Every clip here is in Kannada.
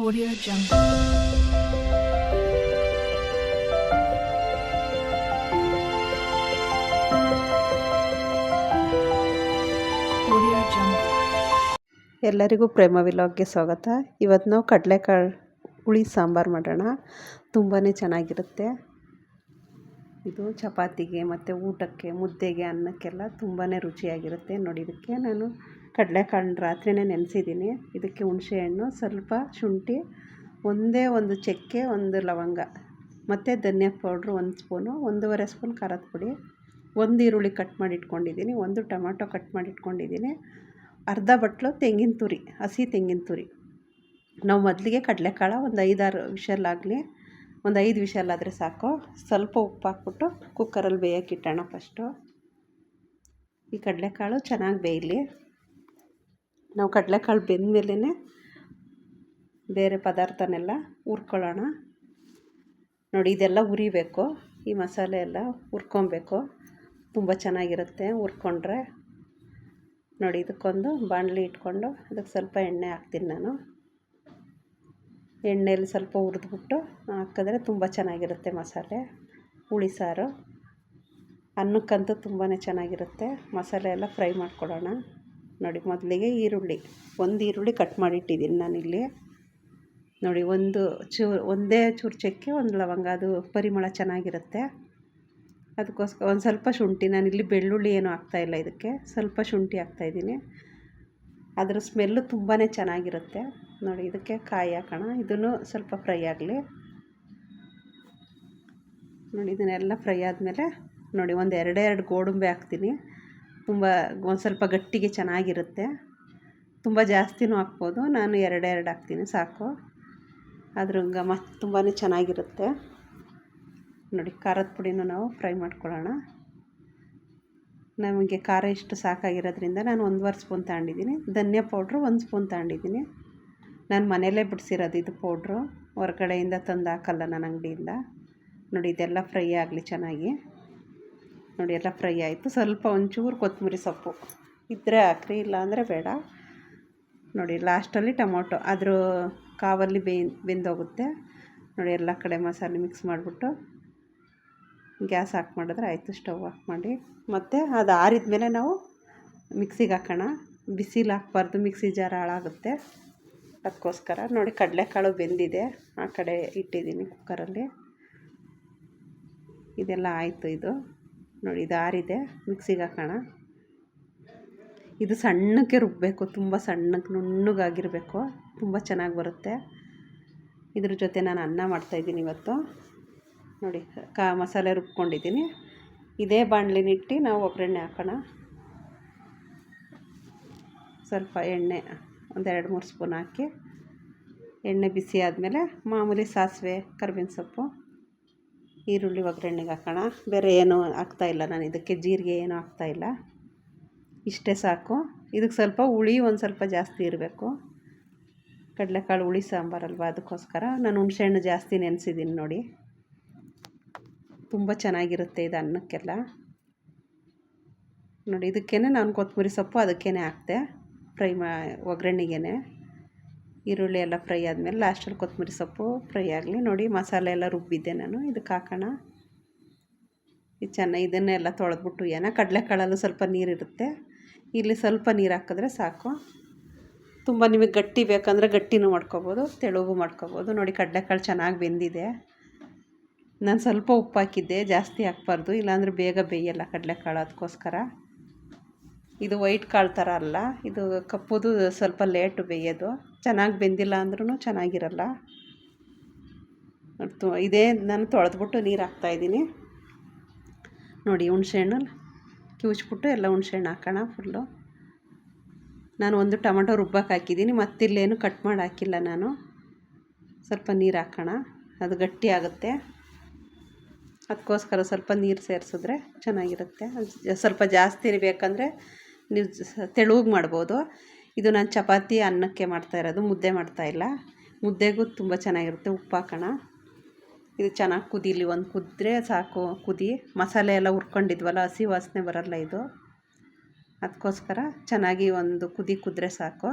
Audio Jungle. ಎಲ್ಲರಿಗೂ ಪ್ರೇಮ ವಿಲಾಗ್ಗೆ ಸ್ವಾಗತ. ಇವತ್ತು ನಾವು ಕಡಲೆಕಾಳು ಹುಳಿ ಸಾಂಬಾರು ಮಾಡೋಣ. ತುಂಬಾ ಚೆನ್ನಾಗಿರುತ್ತೆ. ಇದು ಚಪಾತಿಗೆ ಮತ್ತು ಊಟಕ್ಕೆ ಮುದ್ದೆಗೆ ಅನ್ನಕ್ಕೆಲ್ಲ ತುಂಬಾ ರುಚಿಯಾಗಿರುತ್ತೆ. ನೋಡಿ, ಇದಕ್ಕೆ ನಾನು ಕಡಲೆಕಾಳನ್ನ ರಾತ್ರಿನೇ ನೆನೆಸಿದ್ದೀನಿ. ಇದಕ್ಕೆ ಹುಣಸೆಹಣ್ಣು ಸ್ವಲ್ಪ ಶುಂಠಿ, ಒಂದೇ ಒಂದು ಚಕ್ಕೆ, ಒಂದು ಲವಂಗ, ಮತ್ತು ಧನಿಯಾ ಪೌಡ್ರು ಒಂದು ಸ್ಪೂನು, ಒಂದೂವರೆ ಸ್ಪೂನ್ ಖಾರದ ಪುಡಿ, ಒಂದು ಈರುಳ್ಳಿ ಕಟ್ ಮಾಡಿ ಇಟ್ಕೊಂಡಿದ್ದೀನಿ ಒಂದು ಟೊಮಾಟೊ ಕಟ್ ಮಾಡಿ ಇಟ್ಕೊಂಡಿದ್ದೀನಿ ಅರ್ಧ ಬಟ್ಲು ತೆಂಗಿನ ತುರಿ, ಹಸಿ ತೆಂಗಿನ ತುರಿ. ನಾವು ಮೊದಲಿಗೆ ಕಡಲೆಕಾಳು ಒಂದು ಐದಾರು ಆಗಲಿ, ಒಂದು ಐದು ವಿಷಲ್ಲಾದರೆ ಸಾಕು. ಸ್ವಲ್ಪ ಉಪ್ಪು ಹಾಕ್ಬಿಟ್ಟು ಕುಕ್ಕರಲ್ಲಿ ಇಟ್ಟೋಣ ಫಸ್ಟು ಈ ಕಡಲೆಕಾಳು ಚೆನ್ನಾಗಿ ಬೇಯಲಿ. ನಾವು ಕಡಲೆಕಾಳು ಬೆಂದಮೇಲೆ ಬೇರೆ ಪದಾರ್ಥನೆಲ್ಲ ಹುರ್ಕೊಳ್ಳೋಣ. ನೋಡಿ, ಇದೆಲ್ಲ ಹುರಿಬೇಕು. ಈ ಮಸಾಲೆ ಎಲ್ಲ ಹುರ್ಕೊಬೇಕು. ತುಂಬ ಚೆನ್ನಾಗಿರುತ್ತೆ ಹುರ್ಕೊಂಡ್ರೆ. ನೋಡಿ, ಇದಕ್ಕೊಂದು ಬಾಣಲಿ ಇಟ್ಕೊಂಡು ಅದಕ್ಕೆ ಸ್ವಲ್ಪ ಎಣ್ಣೆ ಹಾಕ್ತೀನಿ ನಾನು. ಎಣ್ಣೆಯಲ್ಲಿ ಸ್ವಲ್ಪ ಹುರಿದ್ಬಿಟ್ಟು ಹಾಕಿದ್ರೆ ತುಂಬ ಚೆನ್ನಾಗಿರುತ್ತೆ ಮಸಾಲೆ, ಹುಳಿ ಸಾರು. ಅನ್ನಕ್ಕಂತೂ ತುಂಬಾ ಚೆನ್ನಾಗಿರುತ್ತೆ. ಮಸಾಲೆ ಎಲ್ಲ ಫ್ರೈ ಮಾಡ್ಕೊಳ್ಳೋಣ. ನೋಡಿ, ಮೊದಲಿಗೆ ಈರುಳ್ಳಿ. ಒಂದು ಈರುಳ್ಳಿ ಕಟ್ ಮಾಡಿಟ್ಟಿದ್ದೀನಿ ನಾನಿಲ್ಲಿ. ನೋಡಿ, ಒಂದು ಚೂ, ಒಂದೇ ಚೂರು ಚಕ್ಕೆ ಒಂದು ಲವಂಗ. ಅದು ಪರಿಮಳ ಚೆನ್ನಾಗಿರುತ್ತೆ. ಅದಕ್ಕೋಸ್ಕರ ಒಂದು ಸ್ವಲ್ಪ ಶುಂಠಿ, ನಾನಿಲ್ಲಿ ಬೆಳ್ಳುಳ್ಳಿ ಏನೂ ಹಾಕ್ತಾಯಿಲ್ಲ ಇದಕ್ಕೆ. ಸ್ವಲ್ಪ ಶುಂಠಿ ಹಾಕ್ತಾಯಿದ್ದೀನಿ ಅದರ ಸ್ಮೆಲ್ಲು ತುಂಬಾ ಚೆನ್ನಾಗಿರುತ್ತೆ. ನೋಡಿ, ಇದಕ್ಕೆ ಕಾಯಿ ಹಾಕೋಣ. ಇದನ್ನು ಸ್ವಲ್ಪ ಫ್ರೈ ಆಗಲಿ. ನೋಡಿ, ಇದನ್ನೆಲ್ಲ ಫ್ರೈ ಆದಮೇಲೆ, ನೋಡಿ, ಒಂದು ಎರಡೆರಡು ಎರಡು ಗೋಡಂಬಿ ಹಾಕ್ತೀನಿ. ತುಂಬ ಒಂದು ಸ್ವಲ್ಪ ಗಟ್ಟಿಗೆ ಚೆನ್ನಾಗಿರುತ್ತೆ. ತುಂಬ ಜಾಸ್ತಿನೂ ಹಾಕ್ಬೋದು. ನಾನು ಎರಡೆರಡು ಹಾಕ್ತೀನಿ, ಸಾಕು. ಅದ್ರ ಘಮ ತುಂಬಾ ಚೆನ್ನಾಗಿರುತ್ತೆ. ನೋಡಿ, ಖಾರದ ಪುಡಿನೂ ನಾವು ಫ್ರೈ ಮಾಡ್ಕೊಳ್ಳೋಣ. ನಮಗೆ ಖಾರ ಇಷ್ಟು ಸಾಕಾಗಿರೋದ್ರಿಂದ ನಾನು ಒಂದುವರೆ ಸ್ಪೂನ್ ತಗೊಂಡಿದ್ದೀನಿ. ಧನಿಯಾ ಪೌಡ್ರು ಒಂದು ಸ್ಪೂನ್ ತಗೊಂಡಿದ್ದೀನಿ. ನಾನು ಮನೆಯಲ್ಲೇ ಬಿಡಿಸಿರೋದು ಇದು ಪೌಡ್ರು. ಹೊರಗಡೆಯಿಂದ ತಂದು ಹಾಕಲ್ಲ ನಾನು ಅಂಗಡಿಯಿಂದ. ನೋಡಿ, ಇದೆಲ್ಲ ಫ್ರೈ ಆಗಲಿ ಚೆನ್ನಾಗಿ. ನೋಡಿ, ಎಲ್ಲ ಫ್ರೈ ಆಯಿತು. ಸ್ವಲ್ಪ ಒಂಚೂರು ಕೊತ್ತಂಬರಿ ಸೊಪ್ಪು ಇದ್ದರೆ ಹಾಕ್ರಿ ಇಲ್ಲ ಅಂದರೆ ಬೇಡ. ನೋಡಿ, ಲಾಸ್ಟಲ್ಲಿ ಟೊಮೊಟೊ. ಅದ್ರ ಕಾವಲ್ಲಿ ಬೇಯ್ ಬೆಂದೋಗುತ್ತೆ. ನೋಡಿ, ಎಲ್ಲ ಕಡೆ ಮಸಾಲೆ ಮಿಕ್ಸ್ ಮಾಡಿಬಿಟ್ಟು ಗ್ಯಾಸ್ ಹಾಕಿ ಮಾಡಿದ್ರೆ ಆಯಿತು, ಸ್ಟವ್ ಆಫ್ ಮಾಡಿ. ಮತ್ತು ಅದು ಆರಿದ ಮೇಲೆ ನಾವು ಮಿಕ್ಸಿಗೆ ಹಾಕೋಣ. ಬಿಸಿಲು ಹಾಕ್ಬಾರ್ದು ಮಿಕ್ಸಿ ಜಾರ ಹಾಳಾಗುತ್ತೆ. ಅದಕ್ಕೋಸ್ಕರ ನೋಡಿ, ಕಡಲೆಕಾಳು ಬೆಂದಿದೆ. ಆ ಕಡೆ ಇಟ್ಟಿದ್ದೀನಿ ಕುಕ್ಕರಲ್ಲಿ ಇದೆಲ್ಲ ಆಯಿತು ಇದು. ನೋಡಿ, ಇದು ಮಿಕ್ಸಿಗೆ ಹಾಕೋಣ ಇದು ಸಣ್ಣಕ್ಕೆ ರುಬ್ಬಬೇಕು ತುಂಬ ಸಣ್ಣಕ್ಕೆ ನುಣ್ಣಗಾಗಿರಬೇಕು. ತುಂಬ ಚೆನ್ನಾಗಿ ಬರುತ್ತೆ. ಇದ್ರ ಜೊತೆ ನಾನು ಅನ್ನ ಮಾಡ್ತಾಯಿದ್ದೀನಿ ಇವತ್ತು. ನೋಡಿ, ಕಾ ಮಸಾಲೆ ರುಬ್ಕೊಂಡಿದ್ದೀನಿ. ಇದೇ ಬಾಣಲಿನಿಟ್ಟು ನಾವು ಒಗ್ಗರಣೆ ಹಾಕೋಣ. ಸ್ವಲ್ಪ ಎಣ್ಣೆ ಒಂದೆರಡು ಮೂರು ಸ್ಪೂನ್ ಹಾಕಿ. ಎಣ್ಣೆ ಬಿಸಿ ಆದಮೇಲೆ ಮಾಮೂಲಿ ಸಾಸಿವೆ, ಕರ್ಬೇವಿನ ಸೊಪ್ಪು. ಈರುಳ್ಳಿ ಒಗ್ಗರಣೆಗೆ ಹಾಕೋಣ. ಬೇರೆ ಏನೂ ಹಾಕ್ತಾಯಿಲ್ಲ ನಾನು. ಇದಕ್ಕೆ ಜೀರಿಗೆ ಏನೂ ಹಾಕ್ತಾಯಿಲ್ಲ ಇಷ್ಟೇ ಸಾಕು. ಇದಕ್ಕೆ ಸ್ವಲ್ಪ ಹುಳಿ ಒಂದು ಸ್ವಲ್ಪ ಜಾಸ್ತಿ ಇರಬೇಕು. ಕಡಲೆಕಾಳು, ಹುಳಿ ಸಾಂಬಾರಲ್ವ ಅದಕ್ಕೋಸ್ಕರ ನಾನು ಹುಣಸೆಹಣ್ಣು ಜಾಸ್ತಿ ನೆನೆಸಿದ್ದೀನಿ ನೋಡಿ. ತುಂಬ ಚೆನ್ನಾಗಿರುತ್ತೆ ಇದು ಅನ್ನಕ್ಕೆಲ್ಲ. ನೋಡಿ ಇದಕ್ಕೇ ನಾನು ಕೊತ್ತಂಬರಿ ಸೊಪ್ಪು ಅದಕ್ಕೇ ಹಾಕ್ತೆ. ಫ್ರೈ ಮಾ ಒಗ್ಗರಣೆಗೆ ಈರುಳ್ಳಿ ಎಲ್ಲ ಫ್ರೈ ಆದಮೇಲೆ ಲಾಸ್ಟಲ್ಲಿ ಕೊತ್ತಂಬರಿ ಸೊಪ್ಪು ಫ್ರೈ ಆಗಲಿ. ನೋಡಿ ಮಸಾಲೆ ಎಲ್ಲ ರುಬ್ಬಿದ್ದೆ ನಾನು. ಇದಕ್ಕೆ ಹಾಕೋಣ. ಇದು ಚೆನ್ನಾಗಿ ಇದನ್ನೆಲ್ಲ ತೊಳೆದ್ಬಿಟ್ಟು ಏನೋ ಕಡಲೆಕಾಳಲ್ಲೂ ಸ್ವಲ್ಪ ನೀರಿರುತ್ತೆ ಇಲ್ಲಿ ಸ್ವಲ್ಪ ನೀರು ಹಾಕಿದ್ರೆ ಸಾಕು. ತುಂಬ ನಿಮಗೆ ಗಟ್ಟಿ ಬೇಕಂದರೆ ಗಟ್ಟಿನೂ ಮಾಡ್ಕೊಬೋದು, ತೆಳುಗು ಮಾಡ್ಕೊಬೋದು. ನೋಡಿ ಕಡಲೆಕಾಳು ಚೆನ್ನಾಗಿ ಬೆಂದಿದೆ. ನಾನು ಸ್ವಲ್ಪ ಉಪ್ಪು ಹಾಕಿದ್ದೆ. ಜಾಸ್ತಿ ಹಾಕ್ಬಾರ್ದು. ಇಲ್ಲಾಂದರೆ ಬೇಗ ಬೇಯಲ್ಲ ಕಡಲೆಕಾಳು. ಅದಕ್ಕೋಸ್ಕರ. ಇದು ವೈಟ್ ಕಾಳು ಥರ ಅಲ್ಲ, ಇದು ಕಪ್ಪುದು ಸ್ವಲ್ಪ ಲೇಟು ಬೇಯೋದು. ಚೆನ್ನಾಗಿ ಬೆಂದಿಲ್ಲ ಅಂದ್ರೂ ಚೆನ್ನಾಗಿರಲ್ಲ. ಇದೇ ನಾನು ತೊಳೆದ್ಬಿಟ್ಟು ನೀರು ಹಾಕ್ತಾಯಿದ್ದೀನಿ ನೋಡಿ ಹುಣ್ಸೆಹಣ್ಣು ಕಿವುಚ್ಬಿಟ್ಟು ಎಲ್ಲ ಹುಣ್ಸೆಹಣ್ಣು ಹಾಕೋಣ ಫುಲ್ಲು. ನಾನು ಒಂದು ಟೊಮೆಟೊ ರುಬ್ಬಕ್ಕೆ ಹಾಕಿದ್ದೀನಿ, ಮತ್ತಿಲ್ಲೇನು ಕಟ್ ಮಾಡಿ ಹಾಕಿಲ್ಲ ನಾನು. ಸ್ವಲ್ಪ ನೀರು ಹಾಕೋಣ, ಅದು ಗಟ್ಟಿ ಆಗುತ್ತೆ. ಅದಕ್ಕೋಸ್ಕರ ಸ್ವಲ್ಪ ನೀರು ಸೇರಿಸಿದ್ರೆ ಚೆನ್ನಾಗಿರುತ್ತೆ. ಸ್ವಲ್ಪ ಜಾಸ್ತಿ ಬೇಕಂದರೆ ನೀವು ತೆಳುಗೆ ಮಾಡ್ಬೋದು. ಇದು ನಾನು ಚಪಾತಿ ಅನ್ನಕ್ಕೆ ಮಾಡ್ತಾ ಇರೋದು, ಮುದ್ದೆ ಮಾಡ್ತಾ ಇಲ್ಲ. ಮುದ್ದೆಗೂ ತುಂಬ ಚೆನ್ನಾಗಿರುತ್ತೆ ಉಪ್ಪು ಹಾಕೋಣ. ಇದು ಚೆನ್ನಾಗಿ ಕುದೀಲಿ, ಒಂದು ಕುದ್ರೆ ಸಾಕು, ಕುದಿ. ಮಸಾಲೆ ಎಲ್ಲ ಹುರ್ಕೊಂಡಿದ್ವಲ್ಲ, ಹಸಿ ವಾಸನೆ ಬರಲ್ಲ ಇದು. ಅದಕ್ಕೋಸ್ಕರ ಚೆನ್ನಾಗಿ ಒಂದು ಕುದಿ ಕುದ್ರೆ ಸಾಕು.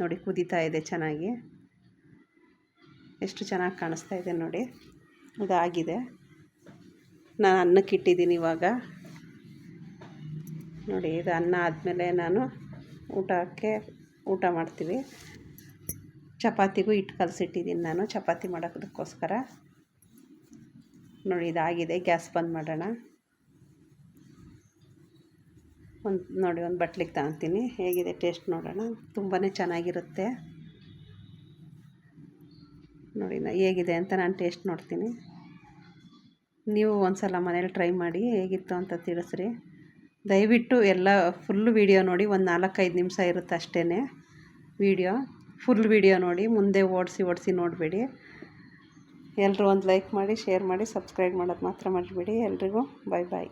ನೋಡಿ ಕುದೀತಾ ಇದೆ ಚೆನ್ನಾಗಿ. ಎಷ್ಟು ಚೆನ್ನಾಗಿ ಕಾಣಿಸ್ತಾ ಇದೆ ನೋಡಿ. ಇದಾಗಿದೆ ನಾನು ಅನ್ನಕ್ಕೆ ಇಟ್ಟಿದ್ದೀನಿ ಇವಾಗ. ನೋಡಿ, ಇದು ಅನ್ನ ಆದಮೇಲೆ ನಾನು ಊಟಕ್ಕೆ ಊಟ ಮಾಡ್ತೀವಿ. ಚಪಾತಿಗೂ ಹಿಟ್ಟು ಕಲಸಿಟ್ಟಿದ್ದೀನಿ ನಾನು, ಚಪಾತಿ ಮಾಡೋದಕ್ಕೋಸ್ಕರ. ನೋಡಿ, ಇದಾಗಿದೆ, ಗ್ಯಾಸ್ ಬಂದ್ ಮಾಡೋಣ. ಒಂದು, ನೋಡಿ, ಒಂದು ಬಟ್ಲಿಗೆ ತಗೊತೀನಿ. ಹೇಗಿದೆ ಟೇಸ್ಟ್ ನೋಡೋಣ. ತುಂಬಾ ಚೆನ್ನಾಗಿರುತ್ತೆ. ನೋಡಿ, ನಾ, ಹೇಗಿದೆ ಅಂತ ನಾನು ಟೇಸ್ಟ್ ನೋಡ್ತೀನಿ. ನೀವು ಒಂದು ಸಲ ಮನೇಲಿ ಟ್ರೈ ಮಾಡಿ, ಹೇಗಿತ್ತು ಅಂತ ತಿಳಿಸ್ರಿ. ದಯವಿಟ್ಟು ಎಲ್ಲ ಫುಲ್ ವೀಡಿಯೋ ನೋಡಿ, ಒಂದು ನಾಲ್ಕೈದು ನಿಮಿಷ ಇರುತ್ತೆ ಅಷ್ಟೇ ವೀಡಿಯೋ ಫುಲ್ ವೀಡಿಯೋ ನೋಡಿ, ಮುಂದೆ ಓಡಿಸಿ ಓಡಿಸಿ ನೋಡಬೇಡಿ. ಎಲ್ಲರೂ ಒಂದು ಲೈಕ್ ಮಾಡಿ ಶೇರ್ ಮಾಡಿ ಸಬ್ಸ್ಕ್ರೈಬ್ ಮಾಡೋದು ಮಾತ್ರ ಮಾಡಬೇಡಿ ಎಲ್ರಿಗೂ ಬಾಯ್ ಬಾಯ್